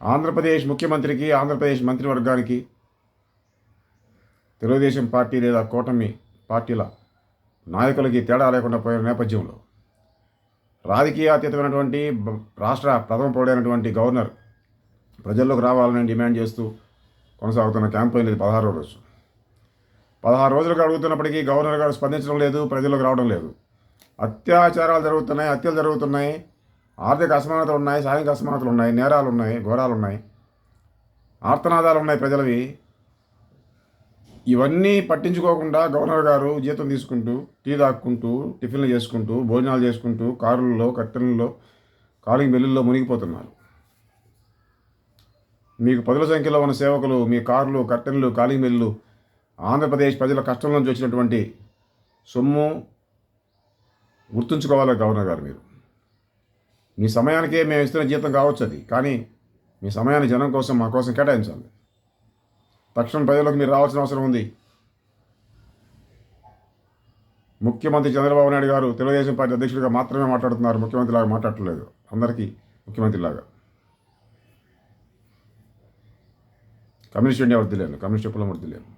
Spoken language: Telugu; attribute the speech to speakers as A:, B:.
A: ఆంధ్రప్రదేశ్ ముఖ్యమంత్రికి ఆంధ్రప్రదేశ్ మంత్రివర్గానికి తెలుగుదేశం పార్టీ లేదా కూటమి పార్టీల నాయకులకి తేడా లేకుండా పోయిన నేపథ్యంలో రాజకీయ అతీతమైనటువంటి రాష్ట్ర ప్రథమ పౌడైనటువంటి గవర్నర్ ప్రజల్లోకి రావాలని డిమాండ్ చేస్తూ కొనసాగుతున్న క్యాంపెయిన్ ఇది పదహారో రోజు. పదహారు రోజులుగా అడుగుతున్నప్పటికీ గవర్నర్ గారు స్పందించడం లేదు ప్రజల్లోకి రావడం లేదు. అత్యాచారాలు జరుగుతున్నాయి హత్యలు జరుగుతున్నాయి. ఆర్థిక అసమానతలు ఉన్నాయి సాంఘిక అసమానతలు ఉన్నాయి నేరాలు ఉన్నాయి ఘోరాలు ఉన్నాయి. ఆర్తనాదాలు ఉన్నాయి ప్రజలవి. ఇవన్నీ పట్టించుకోకుండా గవర్నర్ గారు జీతం తీసుకుంటూ టీ తాక్కుంటూ టిఫిన్లు చేసుకుంటూ భోజనాలు చేసుకుంటూ కారుల్లో కట్టెలలో కాలింగ్ బెల్లుల్లో మునిగిపోతున్నారు. మీకు పదుల సంఖ్యలో ఉన్న సేవకులు మీ కార్లు కర్టెన్లు కాలింగ్ బెల్లు ఆంధ్రప్రదేశ్ ప్రజల కష్టం నుంచి వచ్చినటువంటి సొమ్ము గుర్తుంచుకోవాలి గవర్నర్ గారు మీరు. మీ సమయానికే మేము ఇస్తున్న జీతం కావచ్చు అది. కానీ మీ సమయాన్ని జనం కోసం మా కోసం కేటాయించాలి తక్షణం ప్రజలకు మీరు రావాల్సిన అవసరం ఉంది. ముఖ్యమంత్రి చంద్రబాబు నాయుడు గారు తెలుగుదేశం పార్టీ అధ్యక్షుడిగా మాత్రమే మాట్లాడుతున్నారు. ముఖ్యమంత్రిలాగా మాట్లాడట్లేదు అందరికీ ముఖ్యమంత్రిలాగా కమ్యూనిస్ట్ ఇండియా వృద్ధి లేను కమ్యూనిస్ట్ కులం వృద్ధి లేను